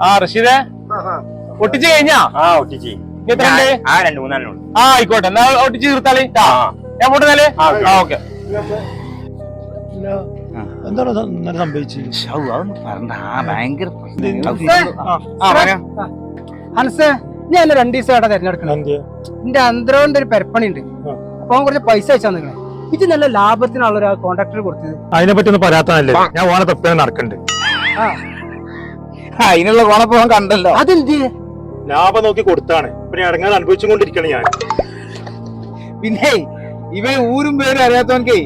ആ റഷീദെ? ഒട്ടിച്ച് കഴിഞ്ഞാ? ആ ഒട്ടിച്ച്? ആ രണ്ട് ആ ആയിക്കോട്ടെ. എന്നാ ഒട്ടിച്ച് തീർത്താളി ആ. ഞാൻ പോട്ടെന്നാൽ ആ, ഓക്കെ. എന്താണ് ഇന്നലെ സംഭവിച്ചത്? ഹൻസേ ഞാൻ എന്നെ രണ്ടു ദിവസം തെരഞ്ഞെടുക്കണം. തിരഞ്ഞെടുക്കണം എന്റെ അന്തരവന്റെ ഒരു പെരപ്പണി ഉണ്ട് അപ്പൊ അവൻ കുറച്ച് പൈസ അയച്ചാ നിങ്ങളെ ഇത് നല്ല ലാഭത്തിനുള്ള ഒരു കോൺട്രാക്ടർ കൊടുത്തത്. അതിനെ പറ്റി ഒന്നും പറയാത്തല്ലേ ഞാൻ ഓനെ തപ്പേ നടക്കണ്ട്. ആ. അതിനുള്ള ഗുണപ്പോൻ കണ്ടല്ലോ. അതെന്ത്? ലാഭം നോക്കി കൊടുത്താണ്. പിന്നെ ഇറങ്ങാൻ അനുഭവിച്ചുകൊണ്ടിരിക്കണം ഞാൻ. പിന്നെ ഇവ ഊരും പേരും അറിയാത്തവൻക്ക്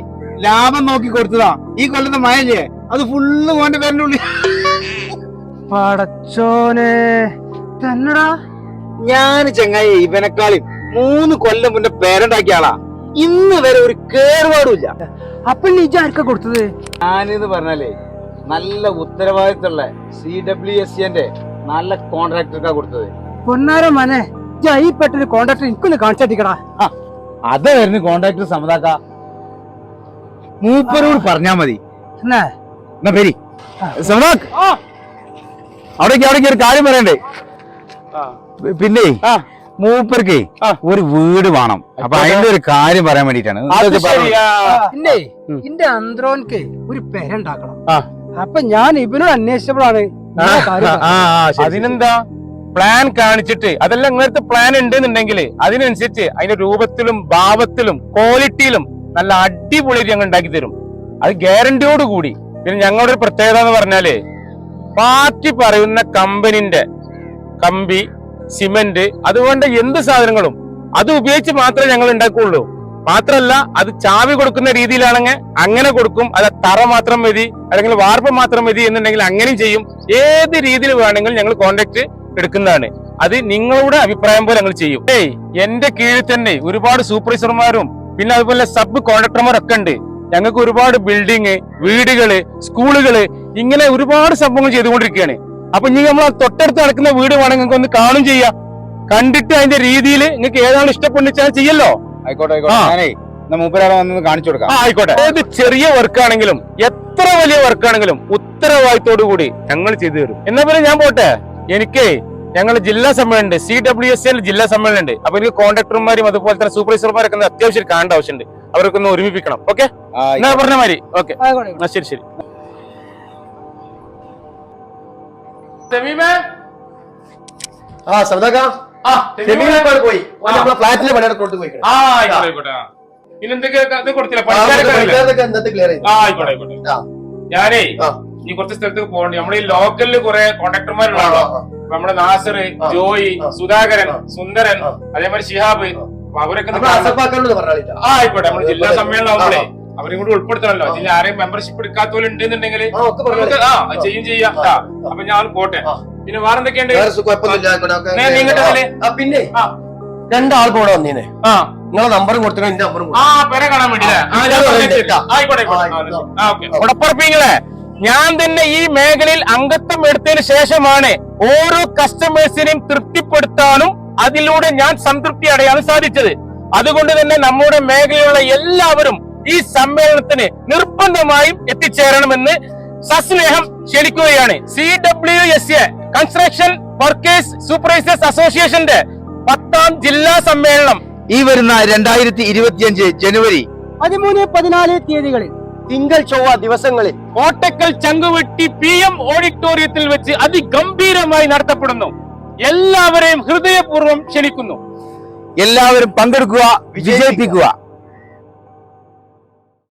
ലാഭം നോക്കി കൊടുത്തതാ. ഈ കൊല്ലത്തെ മഴല്ലേ അത് ഫുള്ള് മോന്റെ പേരിന്റെ ഉള്ളിൽ. പടച്ചോനെ. തന്നടാ. ഞാൻ ചങ്ങായി ഇവനെക്കാളും മൂന്ന് കൊല്ലം മുന്നേ പേരണ്ടാക്കിയ ആളാ. ഇന്ന് വരെ ഒരു കേറുപാടുമില്ല അപ്പൊ നിജ ആർക്കാ കൊടുത്തത്? ഞാനിത് പറഞ്ഞാലേ നല്ല ഉത്തരവാദിത്തമുള്ള സി ഡബ്ല്യു എസ് സിന്റെ നല്ല കോൺട്രാക്ടർക്കാ കൊടുത്തത്. പൊന്നാര മനെ ഈ പെട്ടൊരു കോൺട്രാക്ടർ എനിക്കൊന്ന് കാണിച്ചടിക്കടാ അത് വരുന്ന കോൺട്രാക്ടർ സമതാക്ക. മൂപ്പരോട് പറഞ്ഞാ മതി. എന്നാ? എന്നാ പേരി? സമതാക്ക് അവിടേക്ക് അവിടേക്ക് ഒരു കാര്യം പറയണ്ടേ? പിന്നെ മൂപ്പർക്ക് ഒരു വീട് വേണം. അപ്പൊ അതിന്റെ ഒരു കാര്യം പറയാൻ വേണ്ടിട്ടാണ് പിന്നെ എന്റെ അന്ത്രോൻക്ക് ഒരു പെര ഉണ്ടാക്കണം. ആ. അപ്പൊ ഞാൻ ഇവനോട് അന്വേഷിച്ചപ്പോഴാണ് അതിനെന്താ? പ്ലാൻ കാണിച്ചിട്ട് അതെല്ലാം ഇങ്ങനത്തെ പ്ലാൻ ഉണ്ട് എന്നുണ്ടെങ്കിൽ അതിനനുസരിച്ച് അതിന്റെ രൂപത്തിലും ഭാവത്തിലും ക്വാളിറ്റിയിലും നല്ല അടിപൊളി ഞങ്ങൾ ഉണ്ടാക്കി തരും. അത് ഗ്യാരണ്ടിയോട് കൂടി. പിന്നെ ഞങ്ങളുടെ ഒരു പ്രത്യേകത എന്ന് പറഞ്ഞാൽ പാർട്ടി പറയുന്ന കമ്പനിന്റെ കമ്പി സിമന്റ് അതുകൊണ്ട് എന്ത് സാധനങ്ങളും അത് ഉപയോഗിച്ച് മാത്രമേ ഞങ്ങൾ ഉണ്ടാക്കുകയുള്ളൂ. മാത്രല്ല അത് ചാവി കൊടുക്കുന്ന രീതിയിലാണെങ്കിൽ അങ്ങനെ കൊടുക്കും. അത് തറ മാത്രം മതി അല്ലെങ്കിൽ വാർപ്പ് മാത്രം മതി എന്നുണ്ടെങ്കിൽ അങ്ങനെയും ചെയ്യും. ഏത് രീതിയിൽ വേണമെങ്കിലും ഞങ്ങൾ കോണ്ടാക്ട് എടുക്കുന്നതാണ്. അത് നിങ്ങളുടെ അഭിപ്രായം പോലെ ഞങ്ങൾ ചെയ്യും. ഏയ് എന്റെ കീഴിൽ തന്നെ ഒരുപാട് സൂപ്പർവൈസർമാരും പിന്നെ അതുപോലെ സബ് കോൺട്രാക്ടർമാരൊക്കെ ഉണ്ട്. ഞങ്ങൾക്ക് ഒരുപാട് ബിൽഡിങ് വീടുകൾ സ്കൂളുകൾ ഇങ്ങനെ ഒരുപാട് സംഭവങ്ങൾ ചെയ്തുകൊണ്ടിരിക്കുകയാണ്. അപ്പൊ ഇനി നമ്മൾ തൊട്ടടുത്ത് നടക്കുന്ന വീട് വേണമെങ്കിൽ ഒന്ന് കാണും ചെയ്യാം. കണ്ടിട്ട് അതിന്റെ രീതിയിൽ നിങ്ങൾക്ക് ഏതാണ് ഇഷ്ടപ്പെടുന്ന ചെയ്യല്ലോ. ആയിക്കോട്ടെ ആ. ഞാനേ എന്നാ മൂപ്പരാളെ വന്ന് കാണിച്ചു കൊടുക്കാം. ആയിക്കോട്ടെ. ഏത് ചെറിയ വർക്ക് ആണെങ്കിലും എത്ര വലിയ വർക്ക് ആണെങ്കിലും ഉത്തരവാദിത്തോടു കൂടി ഞങ്ങൾ ചെയ്തു തരും. എന്നാ പിന്നെ ഞാൻ പോട്ടെ? എനിക്ക് ഞങ്ങൾ ജില്ലാ സമ്മേളനം ഉണ്ട് സി ഡബ്ല്യു എസ് എൽ ജില്ലാ സമ്മേളനം ഉണ്ട് അപ്പൊ എനിക്ക് കോൺട്രാക്ടർമാരും അതുപോലെ തന്നെ സൂപ്പർവൈസർമാരൊക്കെ അത്യാവശ്യം കാണേണ്ട ആവശ്യമുണ്ട്. അവരൊക്കെ ഒന്ന് ഒരുമിപ്പിക്കണം. ഓക്കെ? എന്നാ പറഞ്ഞ മാതിരി. ഓക്കെ. ശരി ശരി. ആ ഇപ്പോൾ പോയി. നമ്മളെ ഫ്ലാറ്റിലെ പോയി ആ ആയിക്കോട്ടെ എന്തൊക്കെ കൊടുത്തില്ല? പണിക്കാരൊക്കെ? ക്ലിയർ ചെയ്തു ആ ആയിക്കോട്ടെ ആയിക്കോട്ടെ. ആ. ഞാനേ ഈ കുറച്ച് സ്ഥലത്തേക്ക് പോകണ്ട. നമ്മുടെ ഈ ലോക്കലിൽ കുറെ ആ. നമ്മുടെ നാസർ ജോയി സുധാകരൻ സുന്ദരൻ. അതേമാതിരി ഷിഹാബ്. അവരൊക്കെ ആ ആയിക്കോട്ടെ നമ്മുടെ ജില്ലാ സമ്മേളനം ആവുമ്പോഴേ അവരെയും അവരും കൂടി ഉൾപ്പെടുത്തണല്ലോ. ആരെയും മെമ്പർഷിപ്പ് എടുക്കാത്തവരുണ്ടെന്നുണ്ടെങ്കിൽ ആ നമുക്ക് ചെയ്യും ചെയ്യാം. അപ്പൊ ഞാൻ പോട്ടെ. പിന്നെ വേറെ എന്തൊക്കെയുണ്ട് വേറെ സു- കുഴപ്പമൊന്നുമില്ല. ആയിക്കോട്ടെ, ഒക്കെ ഞാൻ നീങ്ങട്ടെ ഇതിൽ? പിന്നെ. രണ്ടാൾ കൂടെ വന്നീനെ. ആ. നിങ്ങളെ നമ്പറും കൊടുത്തോ എന്റെ നമ്പറും ആ പെര കാണാൻ. ഉടപ്പുറപ്പിങ്ങളെ ഞാൻ തന്നെ ഈ മേഖലയിൽ അംഗത്വം എടുത്തതിന് ശേഷമാണ് ഓരോ കസ്റ്റമേഴ്സിനെയും തൃപ്തിപ്പെടുത്താനും അതിലൂടെ ഞാൻ സംതൃപ്തി അടയാനും സാധിച്ചത്. അതുകൊണ്ട് തന്നെ നമ്മുടെ മേഖലയിലുള്ള എല്ലാവരും ഈ സമ്മേളനത്തിന് നിർബന്ധമായും എത്തിച്ചേരണമെന്ന് സസ്നേഹം ക്ഷണിക്കുകയാണ്. C W S A construction workers supervisors അസോസിയേഷന്റെ പത്താം ജില്ലാ സമ്മേളനം. ഈ വരുന്ന രണ്ടായിരത്തി ഇരുപത്തിയഞ്ച് ജനുവരി പതിമൂന്ന് പതിനാല് തീയതികളിൽ തിങ്കൾ ചൊവ്വ ദിവസങ്ങളിൽ കോട്ടക്കൽ ചങ്കുവെട്ടി പി എം ഓഡിറ്റോറിയത്തിൽ വെച്ച് അതിഗംഭീരമായി നടത്തപ്പെടുന്നു. എല്ലാവരെയും ഹൃദയപൂർവം ക്ഷണിക്കുന്നു. എല്ലാവരും പങ്കെടുക്കുക വിജയിപ്പിക്കുക.